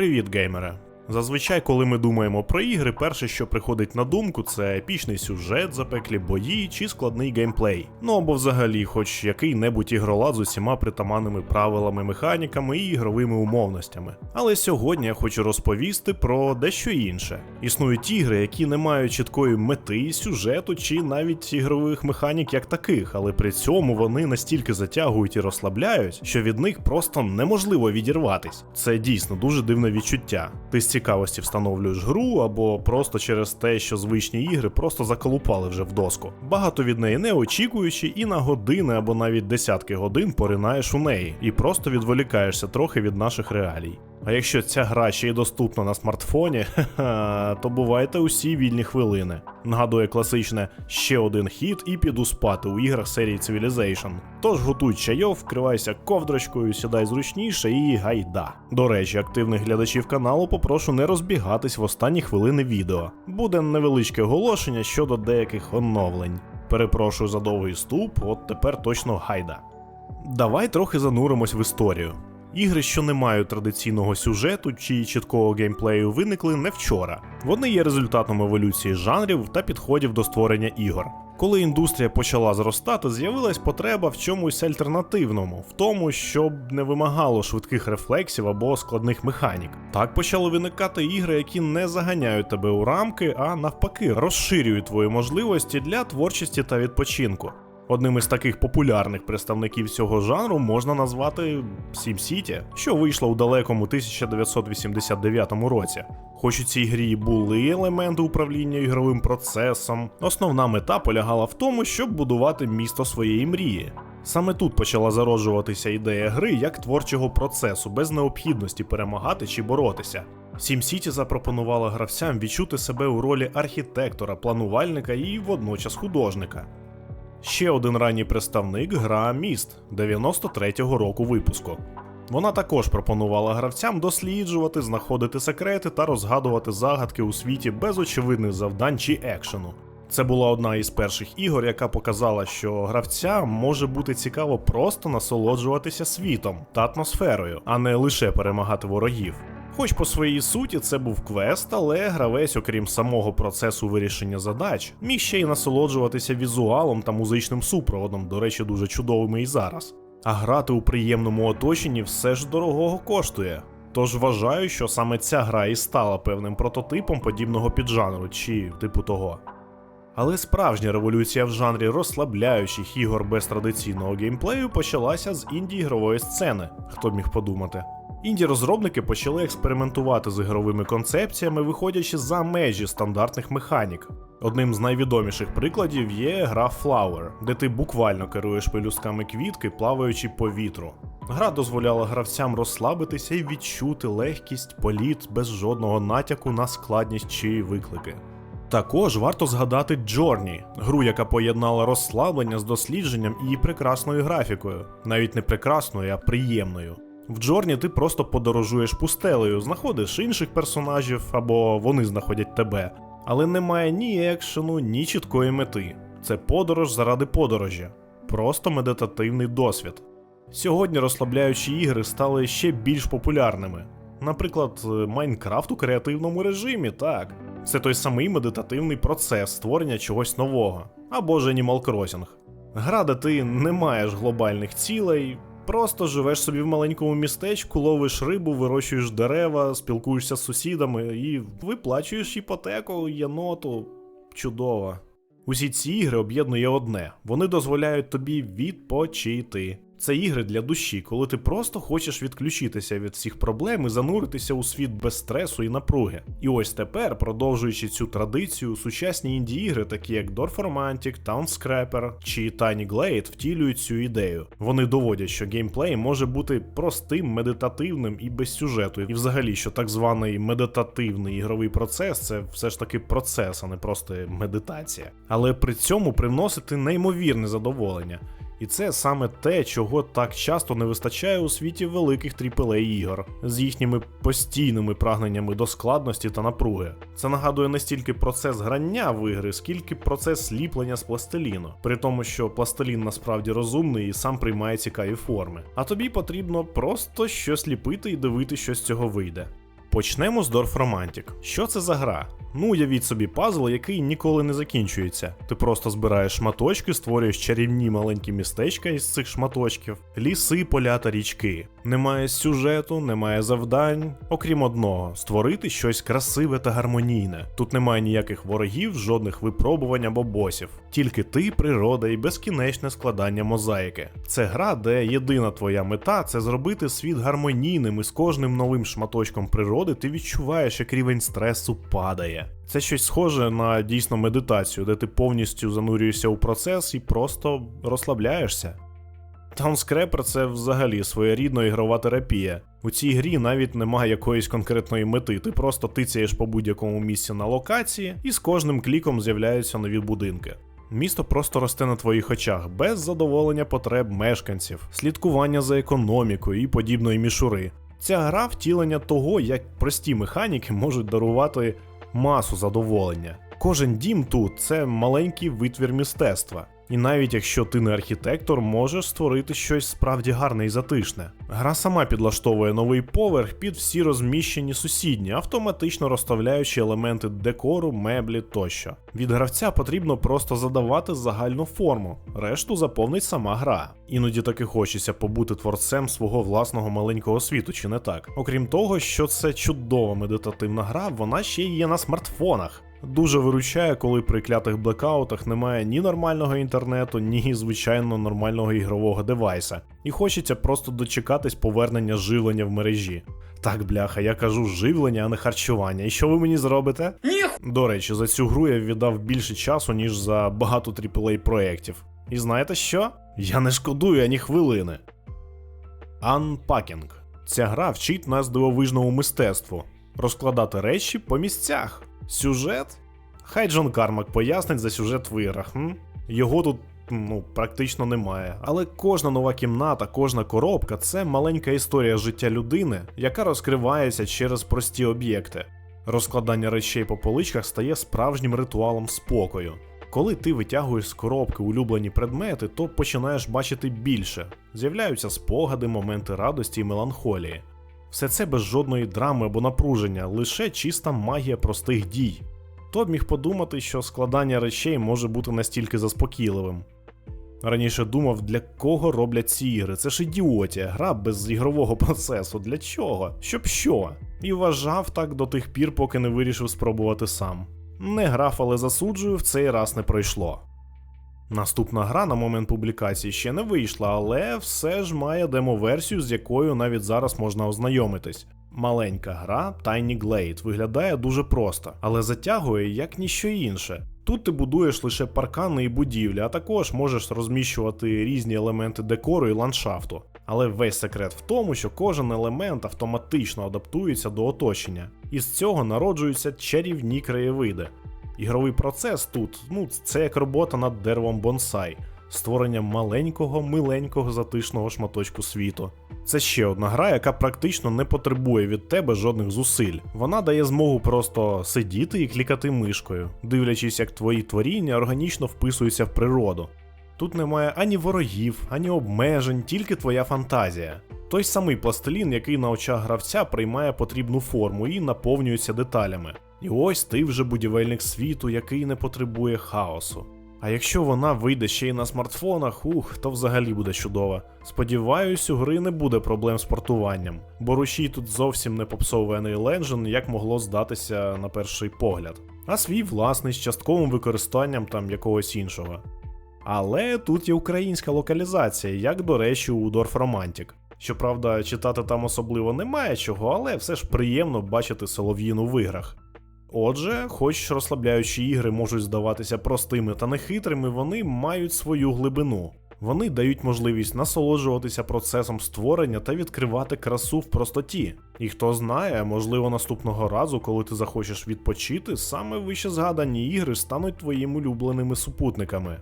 Привіт, геймери! Зазвичай, коли ми думаємо про ігри, перше, що приходить на думку, це епічний сюжет, запеклі бої чи складний геймплей. Ну або взагалі, хоч який-небудь ігролад з усіма притаманними правилами, механіками і ігровими умовностями. Але сьогодні я хочу розповісти про дещо інше. Існують ігри, які не мають чіткої мети, сюжету чи навіть ігрових механік як таких, але при цьому вони настільки затягують і розслабляють, що від них просто неможливо відірватись. Це дійсно дуже дивне відчуття. Ти цікавості встановлюєш гру, або просто через те, що звичні ігри просто заколупали вже в доску. Багато від неї не очікуючи, і на години або навіть десятки годин поринаєш у неї і просто відволікаєшся трохи від наших реалій. А якщо ця гра ще й доступна на смартфоні, то бувайте усі вільні хвилини. Нагадує класичне ще один хід і піду спати у іграх серії Civilization. Тож готуй чайов, вкривайся ковдрочкою, сідай зручніше і гайда. До речі, активних глядачів каналу попрошу не розбігатись в останні хвилини відео. Буде невеличке оголошення щодо деяких оновлень. Перепрошую за довгий ступ, от тепер точно гайда. Давай трохи зануримось в історію. Ігри, що не мають традиційного сюжету чи чіткого геймплею, виникли не вчора. Вони є результатом еволюції жанрів та підходів до створення ігор. Коли індустрія почала зростати, з'явилась потреба в чомусь альтернативному, в тому, щоб не вимагало швидких рефлексів або складних механік. Так почали виникати ігри, які не заганяють тебе у рамки, а навпаки, розширюють твої можливості для творчості та відпочинку. Одним із таких популярних представників цього жанру можна назвати SimCity, що вийшло у далекому 1989 році. Хоч у цій грі були елементи управління ігровим процесом, основна мета полягала в тому, щоб будувати місто своєї мрії. Саме тут почала зароджуватися ідея гри як творчого процесу, без необхідності перемагати чи боротися. SimCity запропонувала гравцям відчути себе у ролі архітектора, планувальника і водночас художника. Ще один ранній представник гра Міст 93-го року випуску. Вона також пропонувала гравцям досліджувати, знаходити секрети та розгадувати загадки у світі без очевидних завдань чи екшену. Це була одна із перших ігор, яка показала, що гравцям може бути цікаво просто насолоджуватися світом та атмосферою, а не лише перемагати ворогів. Хоч по своїй суті це був квест, але гравець, окрім самого процесу вирішення задач, міг ще й насолоджуватися візуалом та музичним супроводом, до речі, дуже чудовими і зараз. А грати у приємному оточенні все ж дорогого коштує. Тож вважаю, що саме ця гра і стала певним прототипом подібного піджанру чи типу того. Але справжня революція в жанрі розслабляючих ігор без традиційного геймплею почалася з інді ігрової сцени, хто б міг подумати. Інді-розробники почали експериментувати з ігровими концепціями, виходячи за межі стандартних механік. Одним з найвідоміших прикладів є гра Flower, де ти буквально керуєш пелюстками квітки, плаваючи по вітру. Гра дозволяла гравцям розслабитися і відчути легкість, політ без жодного натяку на складність чи виклики. Також варто згадати Journey, гру, яка поєднала розслаблення з дослідженням і прекрасною графікою, навіть не прекрасною, а приємною. В Джорні ти просто подорожуєш пустелею, знаходиш інших персонажів або вони знаходять тебе, але немає ні екшену, ні чіткої мети. Це подорож заради подорожі, просто медитативний досвід. Сьогодні розслабляючі ігри стали ще більш популярними. Наприклад, Майнкрафт у креативному режимі, так. Це той самий медитативний процес створення чогось нового, або ж Animal Crossing. Гра, де ти не маєш глобальних цілей, Просто живеш собі в маленькому містечку, ловиш рибу, вирощуєш дерева, спілкуєшся з сусідами і виплачуєш іпотеку, єноту. Чудово. Усі ці ігри об'єднує одне: вони дозволяють тобі відпочити. Це ігри для душі, коли ти просто хочеш відключитися від всіх проблем і зануритися у світ без стресу і напруги. І ось тепер, продовжуючи цю традицію, сучасні інді-ігри, такі як Dwarf Romantic, Town Scrapper чи Tiny Glade, втілюють цю ідею. Вони доводять, що геймплей може бути простим, медитативним і без сюжету. І взагалі, що так званий медитативний ігровий процес це все ж таки процес, а не просто медитація. Але при цьому приносити неймовірне задоволення. І це саме те, чого так часто не вистачає у світі великих aaa ігор з їхніми постійними прагненнями до складності та напруги. Це нагадує не стільки процес грання в ігри, скільки процес сліплення з пластиліну, при тому, що пластилін насправді розумний і сам приймає цікаві форми. А тобі потрібно просто щось ліпити і дивити, що з цього вийде. Почнемо з Dorf Romantic. Що це за гра? Ну, уявіть собі пазл, який ніколи не закінчується. Ти просто збираєш шматочки, створюєш чарівні маленькі містечка із цих шматочків, ліси, поля та річки. Немає сюжету, немає завдань, окрім одного створити щось красиве та гармонійне. Тут немає ніяких ворогів, жодних випробувань або босів. Тільки ти, природа і безкінечне складання мозаїки. Це гра, де єдина твоя мета це зробити світ гармонійним і з кожним новим шматочком природи ти відчуваєш, як рівень стресу падає. Це щось схоже на дійсно медитацію, де ти повністю занурюєшся у процес і просто розслабляєшся. Townscraper – це взагалі своєрідна ігрова терапія. У цій грі навіть немає якоїсь конкретної мети. Ти просто тицяєш по будь-якому місці на локації, і з кожним кліком з'являються нові будинки. Місто просто росте на твоїх очах, без задоволення потреб мешканців, слідкування за економікою і подібної мішури. Ця гра втілення того, як прості механіки можуть дарувати масу задоволення. Кожен дім тут це маленький витвір мистецтва. І навіть якщо ти не архітектор, можеш створити щось справді гарне і затишне. Гра сама підлаштовує новий поверх під всі розміщені сусідні, автоматично розставляючи елементи декору, меблі тощо. Від гравця потрібно просто задавати загальну форму, решту заповнить сама гра. Іноді таки хочеться побути творцем свого власного маленького світу, чи не так? Окрім того, що це чудова медитативна гра, вона ще є на смартфонах. Дуже виручає, коли при клятих блекаутах немає ні нормального інтернету, ні звичайно нормального ігрового девайса. І хочеться просто дочекатись повернення живлення в мережі. Так, бляха, я кажу живлення, а не харчування. І що ви мені зробите? Ні. До речі, за цю гру я віддав більше часу, ніж за багато AAA проєктів. І знаєте що? Я не шкодую ані хвилини. Unpacking. Ця гра вчить нас дивовижному мистецтву розкладати речі по місцях. Сюжет? Хай Джон Кармак пояснить за сюжет в іграх. М? Його тут ну, практично немає. Але кожна нова кімната, кожна коробка це маленька історія життя людини, яка розкривається через прості об'єкти. Розкладання речей по поличках стає справжнім ритуалом спокою. Коли ти витягуєш з коробки улюблені предмети, то починаєш бачити більше. З'являються спогади, моменти радості і меланхолії. Все це без жодної драми або напруження, лише чиста магія простих дій. Хто міг подумати, що складання речей може бути настільки заспокійливим. Раніше думав, для кого роблять ці ігри. Це ж ідіотія, гра без ігрового процесу. Для чого? Щоб що? І вважав так до тих пір, поки не вирішив спробувати сам. Не грав, але засуджую, в цей раз не пройшло. Наступна гра на момент публікації ще не вийшла, але все ж має демо-версію, з якою навіть зараз можна ознайомитись. Маленька гра Tiny Glade виглядає дуже просто, але затягує як ніщо інше. Тут ти будуєш лише паркани і будівлі, а також можеш розміщувати різні елементи декору і ландшафту. Але весь секрет в тому, що кожен елемент автоматично адаптується до оточення, і з цього народжуються чарівні краєвиди. Ігровий процес тут, ну, це як робота над деревом бонсай, створення маленького, миленького затишного шматочку світу. Це ще одна гра, яка практично не потребує від тебе жодних зусиль. Вона дає змогу просто сидіти і клікати мишкою, дивлячись, як твої творіння органічно вписуються в природу. Тут немає ані ворогів, ані обмежень, тільки твоя фантазія. Той самий пластилін, який на очах гравця приймає потрібну форму і наповнюється деталями. І ось ти вже будівельник світу, який не потребує хаосу. А якщо вона вийде ще й на смартфонах, ух, то взагалі буде чудово. Сподіваюсь, у гри не буде проблем з портуванням, бо рушій тут зовсім не попсовує Unreal Engine, як могло здатися на перший погляд, а свій власний з частковим використанням там якогось іншого. Але тут є українська локалізація, як до речі, у Dorf Romantic. Щоправда, читати там особливо немає чого, але все ж приємно бачити солов'їну в іграх. Отже, хоч розслабляючі ігри можуть здаватися простими та нехитрими, вони мають свою глибину. Вони дають можливість насолоджуватися процесом створення та відкривати красу в простоті. І хто знає, можливо, наступного разу, коли ти захочеш відпочити, саме вище згадані ігри стануть твоїми улюбленими супутниками.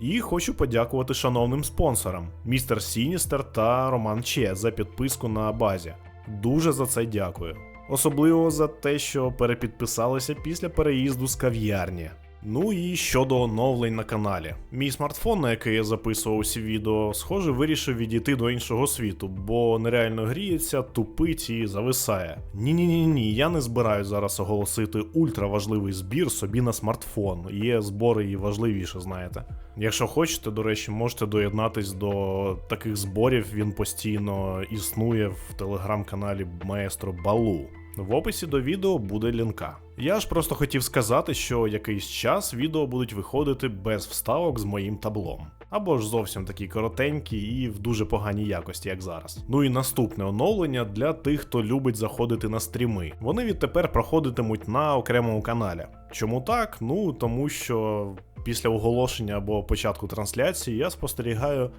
І хочу подякувати шановним спонсорам Містер Сіністер та Роман Че за підписку на базі. Дуже за це дякую. Особливо за те, що перепідписалися після переїзду з кав'ярні. Ну і щодо оновлень на каналі. Мій смартфон, на який я записував усі відео, схоже, вирішив відійти до іншого світу, бо нереально гріється, тупить і зависає. Ні, ні, ні, ні, я не збираюсь зараз оголосити ультраважливий збір собі на смартфон. Є збори і важливіше, знаєте. Якщо хочете, до речі, можете доєднатись до таких зборів. Він постійно існує в телеграм-каналі Маестро Балу. В описі до відео буде лінка. Я ж просто хотів сказати, що якийсь час відео будуть виходити без вставок з моїм таблом. Або ж зовсім такі коротенькі і в дуже поганій якості, як зараз. Ну і наступне оновлення для тих, хто любить заходити на стріми. Вони відтепер проходитимуть на окремому каналі. Чому так? Ну тому що після оголошення або початку трансляції я спостерігаю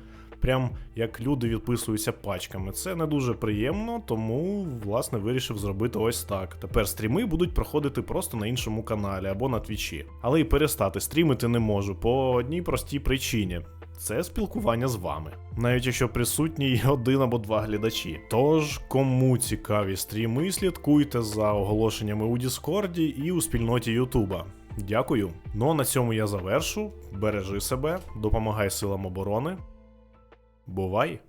прям як люди відписуються пачками. Це не дуже приємно, тому власне вирішив зробити ось так. Тепер стріми будуть проходити просто на іншому каналі або на твічі. Але і перестати стрімити не можу по одній простій причині. Це спілкування з вами, навіть якщо присутні один або два глядачі. Тож, кому цікаві стріми, слідкуйте за оголошеннями у Діскорді і у спільноті Ютуба. Дякую. Ну а на цьому я завершу. Бережи себе, допомагай силам оборони. Бувай!